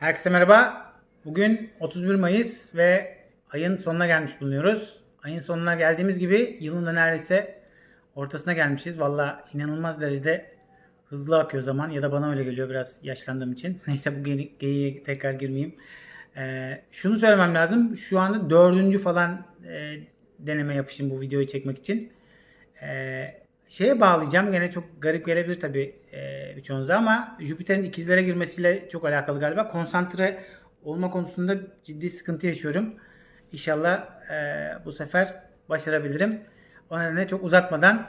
Herkese merhaba. Bugün 31 Mayıs ve ayın sonuna gelmiş bulunuyoruz. Ayın sonuna geldiğimiz gibi yılın da neredeyse ortasına gelmişiz. Valla inanılmaz derecede hızlı akıyor zaman ya da bana öyle geliyor biraz yaşlandığım için. Neyse bu ge- geyiğe tekrar girmeyeyim. Ee, şunu söylemem lazım. Şu anda dördüncü falan e, deneme yapışım bu videoyu çekmek için. Ee, şeye bağlayacağım. Gene çok garip gelebilir tabii e, birçoğunuza ama Jüpiter'in ikizlere girmesiyle çok alakalı galiba. Konsantre olma konusunda ciddi sıkıntı yaşıyorum. İnşallah e, bu sefer başarabilirim. O nedenle çok uzatmadan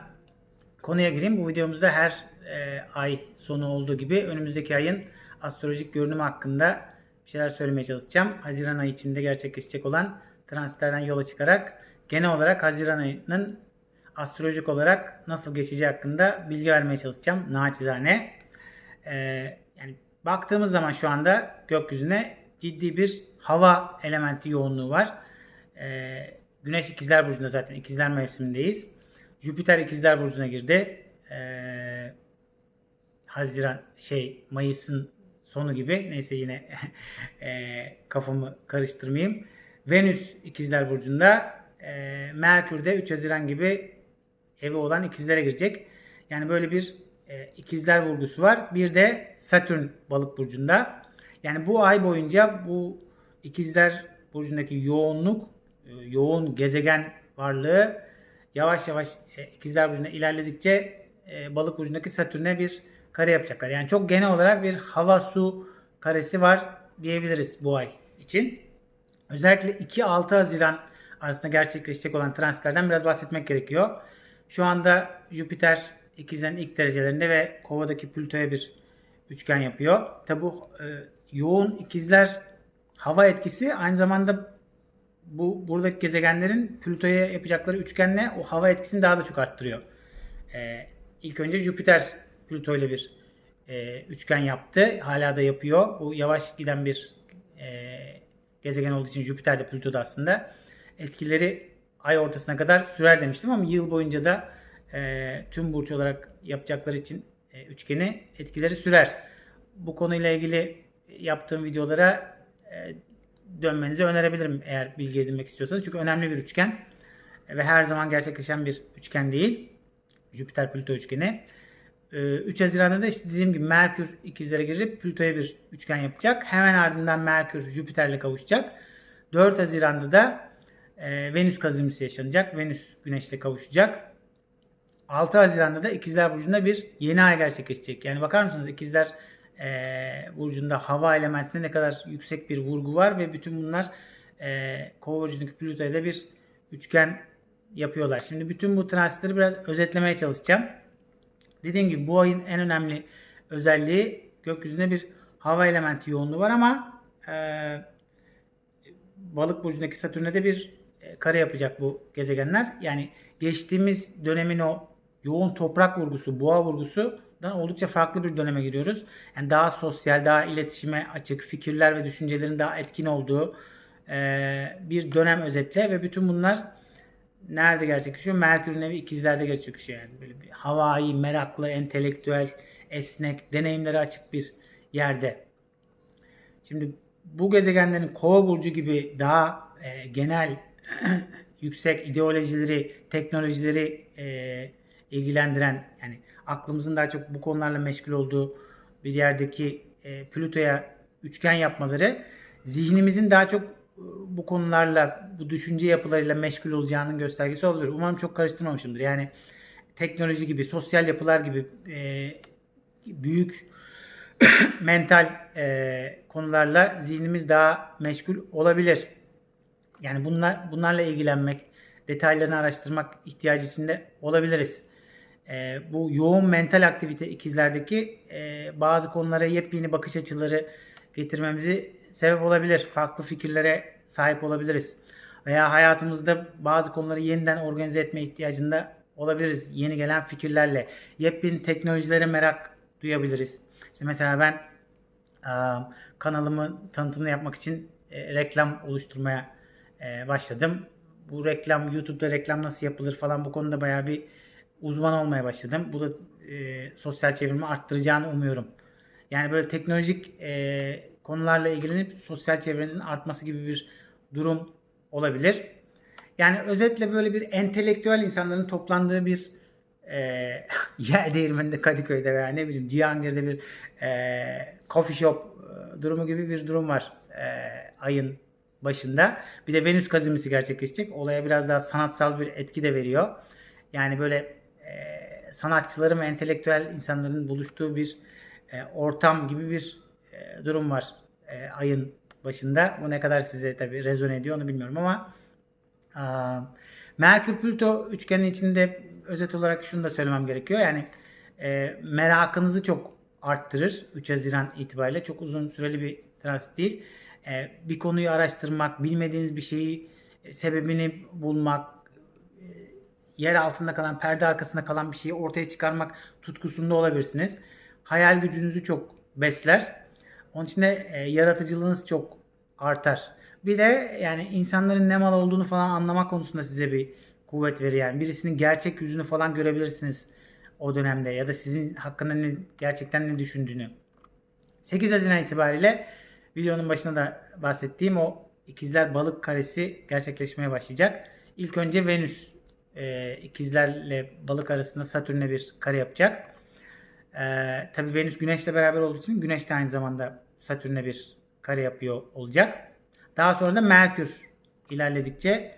konuya gireyim. Bu videomuzda her e, ay sonu olduğu gibi önümüzdeki ayın astrolojik görünümü hakkında bir şeyler söylemeye çalışacağım. Haziran ayı içinde gerçekleşecek olan transitlerden yola çıkarak genel olarak Haziran ayının astrolojik olarak nasıl geçeceği hakkında bilgi vermeye çalışacağım naçizane. Ee, yani baktığımız zaman şu anda gökyüzüne ciddi bir hava elementi yoğunluğu var. Ee, Güneş ikizler burcunda zaten ikizler mevsimindeyiz. Jüpiter ikizler burcuna girdi. Ee, Haziran şey Mayıs'ın sonu gibi neyse yine e, kafamı karıştırmayayım. Venüs ikizler burcunda e, Merkür de 3 Haziran gibi evi olan ikizlere girecek. Yani böyle bir e, ikizler vurgusu var. Bir de Satürn balık burcunda. Yani bu ay boyunca bu ikizler burcundaki yoğunluk, e, yoğun gezegen varlığı yavaş yavaş e, ikizler burcunda ilerledikçe e, balık burcundaki Satürn'e bir kare yapacaklar. Yani çok genel olarak bir hava su karesi var diyebiliriz bu ay için. Özellikle 2-6 Haziran arasında gerçekleşecek olan transitlerden biraz bahsetmek gerekiyor. Şu anda Jüpiter ikizlerin ilk derecelerinde ve kovadaki Plüto'ya bir üçgen yapıyor. Tabi e, yoğun ikizler hava etkisi aynı zamanda bu buradaki gezegenlerin Plüto'ya yapacakları üçgenle o hava etkisini daha da çok arttırıyor. E, ilk önce Jüpiter Plüto ile bir e, üçgen yaptı. Hala da yapıyor. Bu yavaş giden bir e, gezegen olduğu için Jüpiter de Plüto da aslında etkileri ay ortasına kadar sürer demiştim ama yıl boyunca da e, tüm burç olarak yapacakları için e, üçgeni etkileri sürer. Bu konuyla ilgili yaptığım videolara e, dönmenizi önerebilirim eğer bilgi edinmek istiyorsanız. Çünkü önemli bir üçgen ve her zaman gerçekleşen bir üçgen değil. Jüpiter Plüto üçgeni. 3 Haziran'da da işte dediğim gibi Merkür ikizlere girip Plüto'ya bir üçgen yapacak. Hemen ardından Merkür Jüpiter'le kavuşacak. 4 Haziran'da da e, Venüs kazınması yaşanacak. Venüs Güneş'le kavuşacak. 6 Haziran'da da İkizler Burcu'nda bir yeni ay gerçekleşecek. Yani bakar mısınız İkizler e, Burcu'nda hava elementine ne kadar yüksek bir vurgu var ve bütün bunlar e, Kova Burcu'ndaki Plüto'ya da bir üçgen yapıyorlar. Şimdi bütün bu transitleri biraz özetlemeye çalışacağım. Dediğim gibi bu ayın en önemli özelliği gökyüzünde bir hava elementi yoğunluğu var ama e, balık burcundaki Satürn'e de bir kare yapacak bu gezegenler. Yani geçtiğimiz dönemin o yoğun toprak vurgusu, boğa vurgusundan oldukça farklı bir döneme giriyoruz. Yani daha sosyal, daha iletişime açık, fikirler ve düşüncelerin daha etkin olduğu e, bir dönem özetle ve bütün bunlar nerede gerçekleşiyor? Merkür'ün evi ikizlerde gerçekleşiyor. Yani böyle bir havai, meraklı, entelektüel, esnek, deneyimlere açık bir yerde. Şimdi bu gezegenlerin kova burcu gibi daha e, genel yüksek ideolojileri, teknolojileri e, ilgilendiren yani aklımızın daha çok bu konularla meşgul olduğu bir yerdeki e, Plüto'ya üçgen yapmaları zihnimizin daha çok e, bu konularla, bu düşünce yapılarıyla meşgul olacağının göstergesi olabilir. Umarım çok karıştırmamışımdır. Yani teknoloji gibi, sosyal yapılar gibi e, büyük mental e, konularla zihnimiz daha meşgul olabilir. Yani bunlar bunlarla ilgilenmek, detaylarını araştırmak ihtiyacı içinde olabiliriz. E, bu yoğun mental aktivite ikizlerdeki e, bazı konulara yepyeni bakış açıları getirmemizi sebep olabilir. Farklı fikirlere sahip olabiliriz. Veya hayatımızda bazı konuları yeniden organize etme ihtiyacında olabiliriz. Yeni gelen fikirlerle. Yepyeni teknolojilere merak duyabiliriz. İşte mesela ben e, kanalımı tanıtımını yapmak için e, reklam oluşturmaya e, başladım. Bu reklam YouTube'da reklam nasıl yapılır falan bu konuda bayağı bir uzman olmaya başladım. Bu da e, sosyal çevrimi arttıracağını umuyorum. Yani böyle teknolojik e, konularla ilgilenip sosyal çevrenizin artması gibi bir durum olabilir. Yani özetle böyle bir entelektüel insanların toplandığı bir e, yer değirmeninde Kadıköy'de veya ne bileyim Cihangir'de bir e, coffee shop e, durumu gibi bir durum var e, ayın başında. Bir de Venüs kazınması gerçekleşecek. Olaya biraz daha sanatsal bir etki de veriyor. Yani böyle e, sanatçıların ve entelektüel insanların buluştuğu bir e, ortam gibi bir e, durum var e, ayın başında. Bu ne kadar size tabii rezone ediyor onu bilmiyorum ama Aa, Merkür Plüto üçgeni içinde özet olarak şunu da söylemem gerekiyor. Yani e, merakınızı çok arttırır 3 Haziran itibariyle. Çok uzun süreli bir transit değil. E, bir konuyu araştırmak, bilmediğiniz bir şeyi e, sebebini bulmak, e, yer altında kalan, perde arkasında kalan bir şeyi ortaya çıkarmak tutkusunda olabilirsiniz. Hayal gücünüzü çok besler. Onun için de e, yaratıcılığınız çok artar. Bir de yani insanların ne mal olduğunu falan anlamak konusunda size bir kuvvet verir. Yani birisinin gerçek yüzünü falan görebilirsiniz o dönemde ya da sizin hakkında ne, gerçekten ne düşündüğünü. 8 Haziran itibariyle videonun başında da bahsettiğim o ikizler balık karesi gerçekleşmeye başlayacak. İlk önce Venüs e, ikizlerle balık arasında Satürn'e bir kare yapacak. E, Tabi Venüs Güneş'le beraber olduğu için Güneş de aynı zamanda Satürn'e bir kare yapıyor olacak. Daha sonra da Merkür ilerledikçe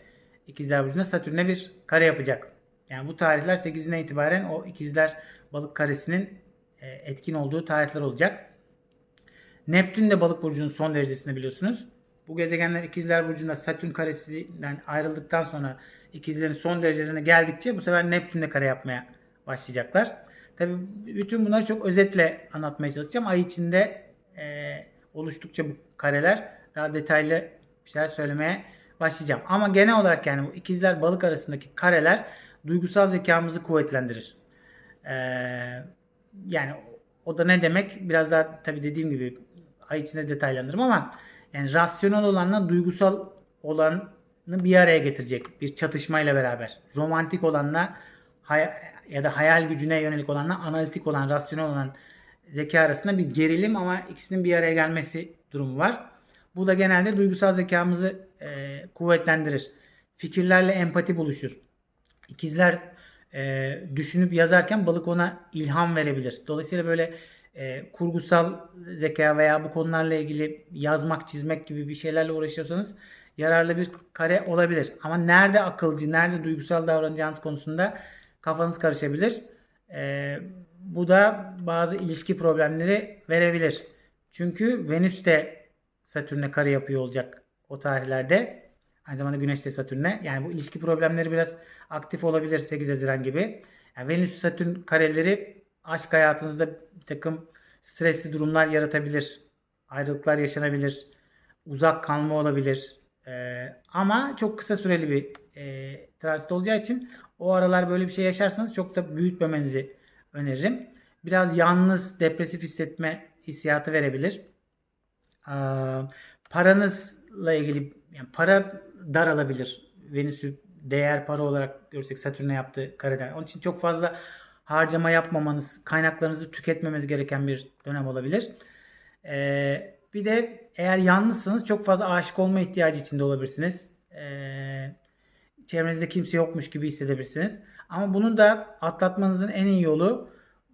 ikizler burcunda Satürn'e bir kare yapacak. Yani bu tarihler 8'ine itibaren o ikizler balık karesinin e, etkin olduğu tarihler olacak. Neptün de balık burcunun son derecesinde biliyorsunuz. Bu gezegenler ikizler burcunda Satürn karesinden ayrıldıktan sonra ikizlerin son derecelerine geldikçe bu sefer Neptün'de kare yapmaya başlayacaklar. Tabi bütün bunları çok özetle anlatmaya çalışacağım. Ay içinde e, oluştukça bu kareler daha detaylı bir şeyler söylemeye başlayacağım. Ama genel olarak yani bu ikizler balık arasındaki kareler duygusal zekamızı kuvvetlendirir. Ee, yani o da ne demek? Biraz daha tabi dediğim gibi ay içinde detaylandırırım ama yani rasyonel olanla duygusal olanı bir araya getirecek bir çatışmayla beraber. Romantik olanla ya da hayal gücüne yönelik olanla analitik olan, rasyonel olan zeka arasında bir gerilim ama ikisinin bir araya gelmesi durumu var. Bu da genelde duygusal zekamızı e, kuvvetlendirir. Fikirlerle empati buluşur. İkizler e, düşünüp yazarken balık ona ilham verebilir. Dolayısıyla böyle e, kurgusal zeka veya bu konularla ilgili yazmak, çizmek gibi bir şeylerle uğraşıyorsanız yararlı bir kare olabilir. Ama nerede akılcı, nerede duygusal davranacağınız konusunda kafanız karışabilir. E, bu da bazı ilişki problemleri verebilir. Çünkü Venüs de Satürn'e kare yapıyor olacak o tarihlerde. Aynı zamanda Güneş de Satürn'e. Yani bu ilişki problemleri biraz aktif olabilir 8 Haziran gibi. Yani Venüs Satürn kareleri aşk hayatınızda bir takım stresli durumlar yaratabilir. Ayrılıklar yaşanabilir. Uzak kalma olabilir. Ee, ama çok kısa süreli bir e, transit olacağı için o aralar böyle bir şey yaşarsanız çok da büyütmemenizi öneririm. Biraz yalnız, depresif hissetme hissiyatı verebilir paranızla ilgili yani para daralabilir. Venüs'ü değer para olarak görsek Satürn'e yaptığı kareden. Onun için çok fazla harcama yapmamanız, kaynaklarınızı tüketmemeniz gereken bir dönem olabilir. Ee, bir de eğer yalnızsanız çok fazla aşık olma ihtiyacı içinde olabilirsiniz. Ee, çevrenizde kimse yokmuş gibi hissedebilirsiniz. Ama bunu da atlatmanızın en iyi yolu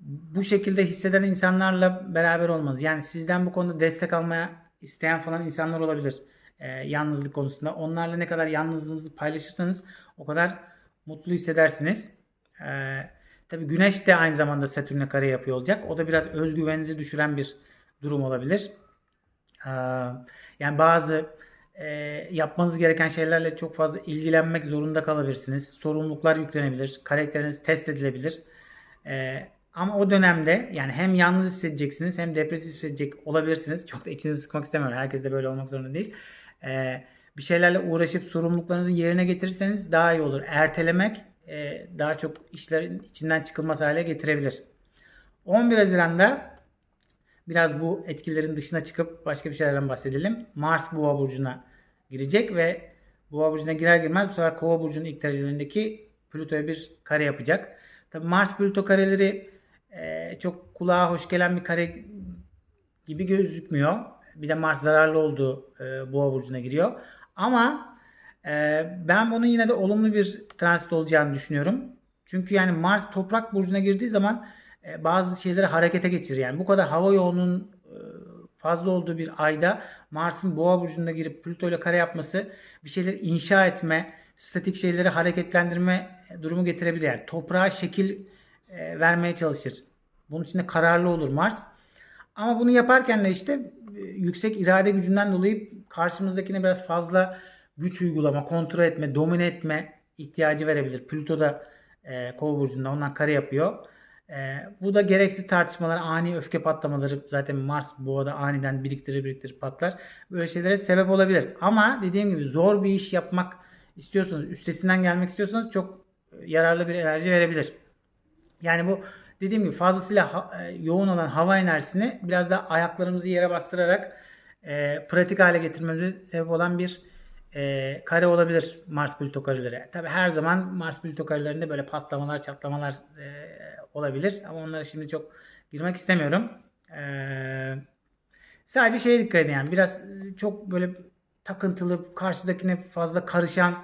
bu şekilde hisseden insanlarla beraber olmanız. Yani sizden bu konuda destek almaya isteyen falan insanlar olabilir. E, yalnızlık konusunda. Onlarla ne kadar yalnızlığınızı paylaşırsanız o kadar mutlu hissedersiniz. E, tabii Güneş de aynı zamanda Satürn'e kare yapıyor olacak. O da biraz özgüveninizi düşüren bir durum olabilir. E, yani bazı e, yapmanız gereken şeylerle çok fazla ilgilenmek zorunda kalabilirsiniz. Sorumluluklar yüklenebilir. Karakteriniz test edilebilir. E, ama o dönemde yani hem yalnız hissedeceksiniz hem depresif hissedecek olabilirsiniz. Çok da içinizi sıkmak istemiyorum. Herkes de böyle olmak zorunda değil. Ee, bir şeylerle uğraşıp sorumluluklarınızı yerine getirirseniz daha iyi olur. Ertelemek e, daha çok işlerin içinden çıkılmaz hale getirebilir. 11 Haziran'da biraz bu etkilerin dışına çıkıp başka bir şeylerden bahsedelim. Mars Boğa burcuna girecek ve Boğa burcuna girer girmez bu sefer Kova burcunun ilk derecelerindeki Plüto'ya bir kare yapacak. Tabi Mars Plüto kareleri e, çok kulağa hoş gelen bir kare gibi gözükmüyor. bir de Mars zararlı olduğu e, Boğa burcuna giriyor. Ama ben bunun yine de olumlu bir transit olacağını düşünüyorum. Çünkü yani Mars toprak burcuna girdiği zaman e, bazı şeyleri harekete geçirir. Yani bu kadar hava yoğunluğunun e, fazla olduğu bir ayda Mars'ın Boğa burcunda girip Plüto ile kare yapması bir şeyleri inşa etme, statik şeyleri hareketlendirme durumu getirebilir. Yani toprağa şekil e, vermeye çalışır. Bunun için de kararlı olur Mars. Ama bunu yaparken de işte yüksek irade gücünden dolayı karşımızdakine biraz fazla güç uygulama, kontrol etme, domine etme ihtiyacı verebilir. Plüto da e, Kova burcunda ondan kare yapıyor. E, bu da gereksiz tartışmalar, ani öfke patlamaları zaten Mars boğada aniden biriktirir biriktirir patlar. Böyle şeylere sebep olabilir. Ama dediğim gibi zor bir iş yapmak istiyorsanız, üstesinden gelmek istiyorsanız çok yararlı bir enerji verebilir. Yani bu dediğim gibi fazlasıyla ha- e, yoğun olan hava enerjisini biraz da ayaklarımızı yere bastırarak e, pratik hale getirmemize sebep olan bir e, kare olabilir Mars Plüto kareleri. Tabi her zaman Mars Plüto karelerinde böyle patlamalar, çatlamalar e, olabilir ama onlara şimdi çok girmek istemiyorum. E, sadece şeye dikkat edin yani biraz e, çok böyle takıntılı, karşıdakine fazla karışan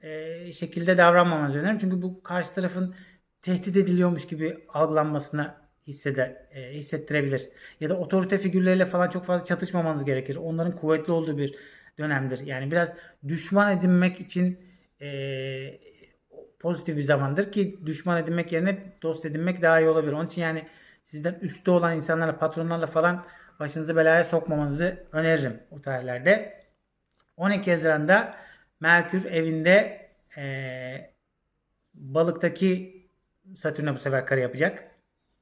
e, şekilde davranmamanızı öneririm. Çünkü bu karşı tarafın tehdit ediliyormuş gibi algılanmasına hisseder, e, hissettirebilir. Ya da otorite figürleriyle falan çok fazla çatışmamanız gerekir. Onların kuvvetli olduğu bir dönemdir. Yani biraz düşman edinmek için e, pozitif bir zamandır ki düşman edinmek yerine dost edinmek daha iyi olabilir. Onun için yani sizden üstte olan insanlarla, patronlarla falan başınızı belaya sokmamanızı öneririm o tarihlerde. 12 Haziran'da Merkür evinde e, balıktaki Satürn'e bu sefer kare yapacak.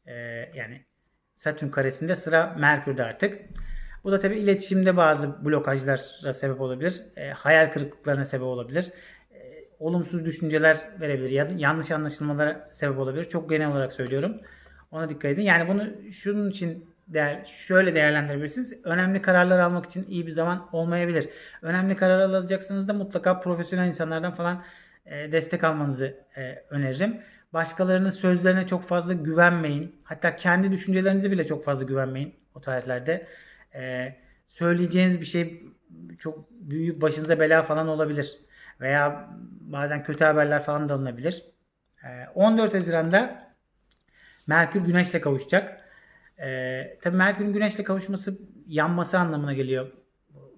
E, yani Satürn karesinde sıra Merkür'de artık. Bu da tabii iletişimde bazı blokajlara sebep olabilir. E, hayal kırıklıklarına sebep olabilir. E, olumsuz düşünceler verebilir. Ya, yanlış anlaşılmalara sebep olabilir. Çok genel olarak söylüyorum. Ona dikkat edin. Yani bunu şunun için değer, şöyle değerlendirebilirsiniz. Önemli kararlar almak için iyi bir zaman olmayabilir. Önemli karar alacaksınız da mutlaka profesyonel insanlardan falan e, destek almanızı e, öneririm. Başkalarının sözlerine çok fazla güvenmeyin. Hatta kendi düşüncelerinize bile çok fazla güvenmeyin o tarihlerde. E, söyleyeceğiniz bir şey çok büyük başınıza bela falan olabilir. Veya bazen kötü haberler falan da alınabilir. E, 14 Haziran'da Merkür Güneş'le kavuşacak. Ee, tabii Merkür'ün Güneş'le kavuşması yanması anlamına geliyor.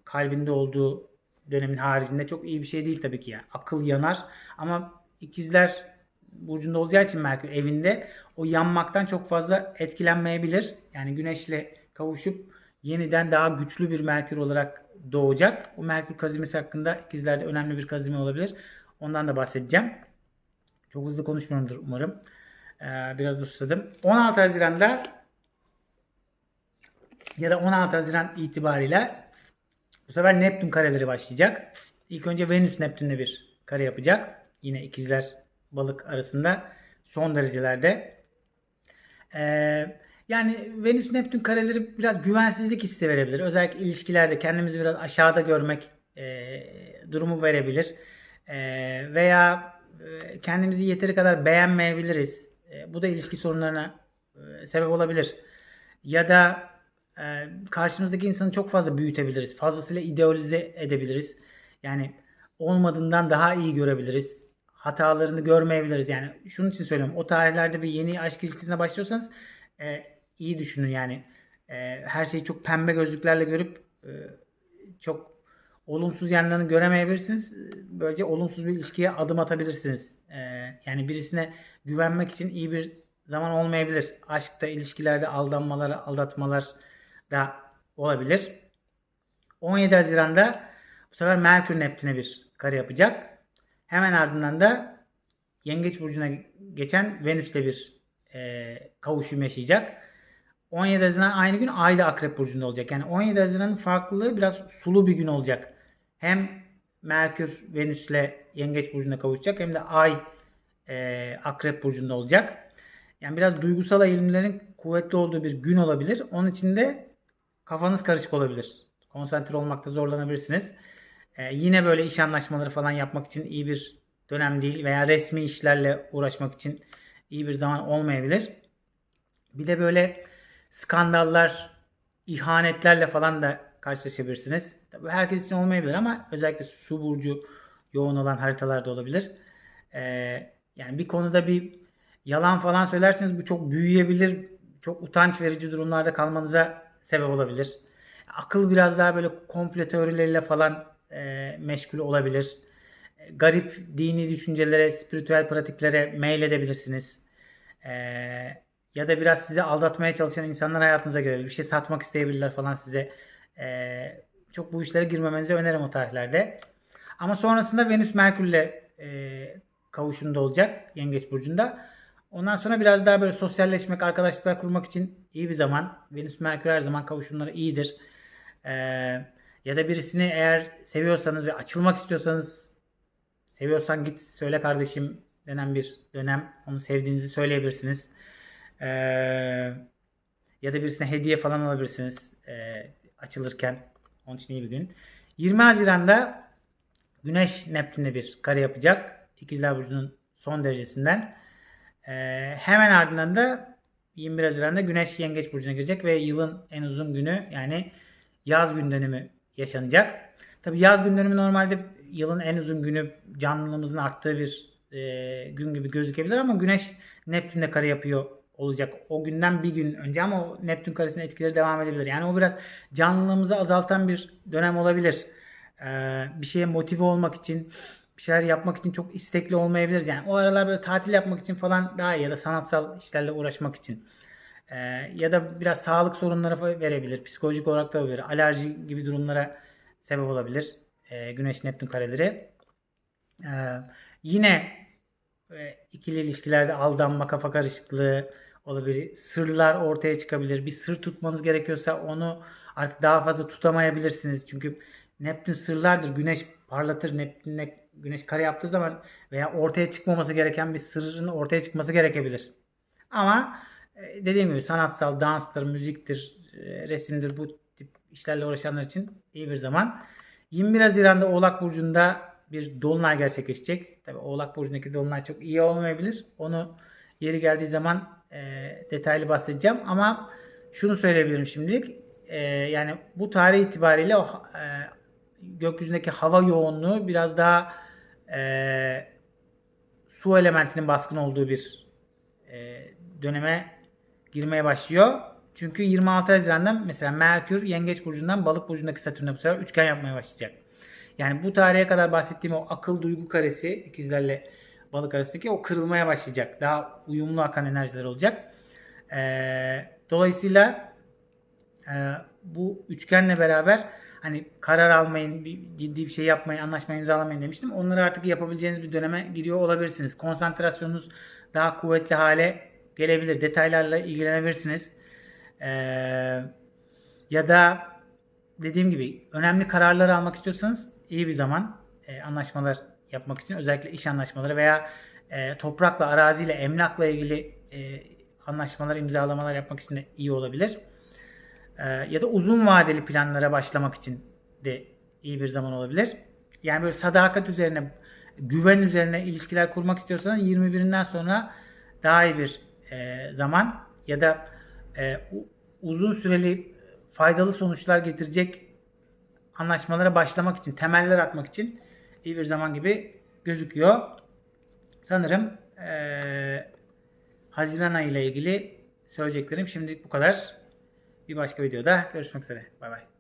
Kalbinde olduğu dönemin haricinde çok iyi bir şey değil tabii ki yani. Akıl yanar ama ikizler burcunda olacağı için Merkür evinde o yanmaktan çok fazla etkilenmeyebilir. Yani Güneş'le kavuşup yeniden daha güçlü bir Merkür olarak doğacak. O Merkür kazimesi hakkında ikizlerde önemli bir kazime olabilir. Ondan da bahsedeceğim. Çok hızlı konuşmuyorumdur umarım. Ee, biraz da susadım. 16 Haziran'da ya da 16 Haziran itibariyle bu sefer Neptün kareleri başlayacak. İlk önce Venüs Neptün'le bir kare yapacak. Yine ikizler balık arasında son derecelerde. Ee, yani Venüs Neptün kareleri biraz güvensizlik hissi verebilir. Özellikle ilişkilerde kendimizi biraz aşağıda görmek e, durumu verebilir. E, veya e, kendimizi yeteri kadar beğenmeyebiliriz. E, bu da ilişki sorunlarına e, sebep olabilir. Ya da e, karşımızdaki insanı çok fazla büyütebiliriz. Fazlasıyla idealize edebiliriz. Yani olmadığından daha iyi görebiliriz. Hatalarını görmeyebiliriz. Yani şunun için söylüyorum. O tarihlerde bir yeni aşk ilişkisine başlıyorsanız e, iyi düşünün yani. E, her şeyi çok pembe gözlüklerle görüp e, çok olumsuz yanlarını göremeyebilirsiniz. Böylece olumsuz bir ilişkiye adım atabilirsiniz. E, yani birisine güvenmek için iyi bir zaman olmayabilir. Aşkta, ilişkilerde aldanmalar, aldatmalar da olabilir. 17 Haziran'da bu sefer Merkür Neptün'e bir kare yapacak. Hemen ardından da Yengeç Burcu'na geçen Venüs'le bir e, kavuşum yaşayacak. 17 Haziran aynı gün Ay da Akrep Burcu'nda olacak. Yani 17 Haziran'ın farklılığı biraz sulu bir gün olacak. Hem Merkür Venüs'le Yengeç Burcu'na kavuşacak hem de Ay e, Akrep Burcu'nda olacak. Yani biraz duygusal eğilimlerin kuvvetli olduğu bir gün olabilir. Onun için de kafanız karışık olabilir. Konsantre olmakta zorlanabilirsiniz. Ee, yine böyle iş anlaşmaları falan yapmak için iyi bir dönem değil veya resmi işlerle uğraşmak için iyi bir zaman olmayabilir. Bir de böyle skandallar, ihanetlerle falan da karşılaşabilirsiniz. Tabii herkes için olmayabilir ama özellikle su burcu yoğun olan haritalarda olabilir. Ee, yani bir konuda bir yalan falan söylerseniz bu çok büyüyebilir. Çok utanç verici durumlarda kalmanıza sebep olabilir. Akıl biraz daha böyle komple teorileriyle falan e, meşgul olabilir. Garip dini düşüncelere, spiritüel pratiklere meyledebilirsiniz. E, ya da biraz sizi aldatmaya çalışan insanlar hayatınıza göre bir şey satmak isteyebilirler falan size. E, çok bu işlere girmemenizi öneririm o tarihlerde. Ama sonrasında Venüs Merkür'le e, kavuşumda olacak Yengeç Burcu'nda. Ondan sonra biraz daha böyle sosyalleşmek, arkadaşlıklar kurmak için iyi bir zaman. Venüs Merkür her zaman kavuşumları iyidir. Ee, ya da birisini eğer seviyorsanız ve açılmak istiyorsanız seviyorsan git söyle kardeşim denen bir dönem. Onu sevdiğinizi söyleyebilirsiniz. Ya da birisine hediye falan alabilirsiniz e, açılırken. Onun için iyi bir gün. 20 Haziran'da Güneş Neptün'le bir kare yapacak. İkizler Burcu'nun son derecesinden. Ee, hemen ardından da 21 Haziran'da Güneş Yengeç Burcu'na girecek ve yılın en uzun günü yani yaz gün dönümü yaşanacak. Tabi yaz gün dönümü normalde yılın en uzun günü canlılığımızın arttığı bir e, gün gibi gözükebilir ama Güneş Neptün'le kare yapıyor olacak. O günden bir gün önce ama o Neptün karesinin etkileri devam edebilir. Yani o biraz canlılığımızı azaltan bir dönem olabilir. Ee, bir şeye motive olmak için bir şeyler yapmak için çok istekli olmayabiliriz. Yani o aralar böyle tatil yapmak için falan daha iyi ya da sanatsal işlerle uğraşmak için. Ee, ya da biraz sağlık sorunları verebilir. Psikolojik olarak da olabilir. Alerji gibi durumlara sebep olabilir. Ee, Güneş Neptün kareleri. Ee, yine e, ikili ilişkilerde aldanma, kafa karışıklığı olabilir. Sırlar ortaya çıkabilir. Bir sır tutmanız gerekiyorsa onu artık daha fazla tutamayabilirsiniz. Çünkü Neptün sırlardır. Güneş parlatır. Neptün'le Güneş kare yaptığı zaman veya ortaya çıkmaması gereken bir sırrın ortaya çıkması gerekebilir. Ama e, dediğim gibi sanatsal, danstır, müziktir, e, resimdir bu tip işlerle uğraşanlar için iyi bir zaman. 21 Haziran'da Oğlak Burcu'nda bir dolunay gerçekleşecek. Tabi Oğlak Burcu'ndaki dolunay çok iyi olmayabilir. Onu yeri geldiği zaman e, detaylı bahsedeceğim. Ama şunu söyleyebilirim şimdilik. E, yani bu tarih itibariyle o e, gökyüzündeki hava yoğunluğu biraz daha e, su elementinin baskın olduğu bir e, döneme girmeye başlıyor. Çünkü 26 Haziran'dan mesela Merkür Yengeç Burcu'ndan Balık Burcu'ndaki Satürn'e bu sefer üçgen yapmaya başlayacak. Yani bu tarihe kadar bahsettiğim o akıl duygu karesi ikizlerle balık arasındaki o kırılmaya başlayacak. Daha uyumlu akan enerjiler olacak. Ee, dolayısıyla e, bu üçgenle beraber hani karar almayın, bir, ciddi bir şey yapmayın, anlaşma imzalamayın demiştim. Onları artık yapabileceğiniz bir döneme giriyor olabilirsiniz. Konsantrasyonunuz daha kuvvetli hale gelebilir. Detaylarla ilgilenebilirsiniz. Ee, ya da dediğim gibi önemli kararlar almak istiyorsanız iyi bir zaman e, anlaşmalar yapmak için özellikle iş anlaşmaları veya e, toprakla, araziyle, emlakla ilgili e, anlaşmalar, imzalamalar yapmak için de iyi olabilir. E, ya da uzun vadeli planlara başlamak için de iyi bir zaman olabilir. Yani böyle sadakat üzerine, güven üzerine ilişkiler kurmak istiyorsanız 21'inden sonra daha iyi bir e, zaman ya da e, uzun süreli faydalı sonuçlar getirecek anlaşmalara başlamak için, temeller atmak için iyi bir zaman gibi gözüküyor. Sanırım e, Haziran ayı ile ilgili söyleyeceklerim şimdi bu kadar. Bir başka videoda görüşmek üzere. Bay bay.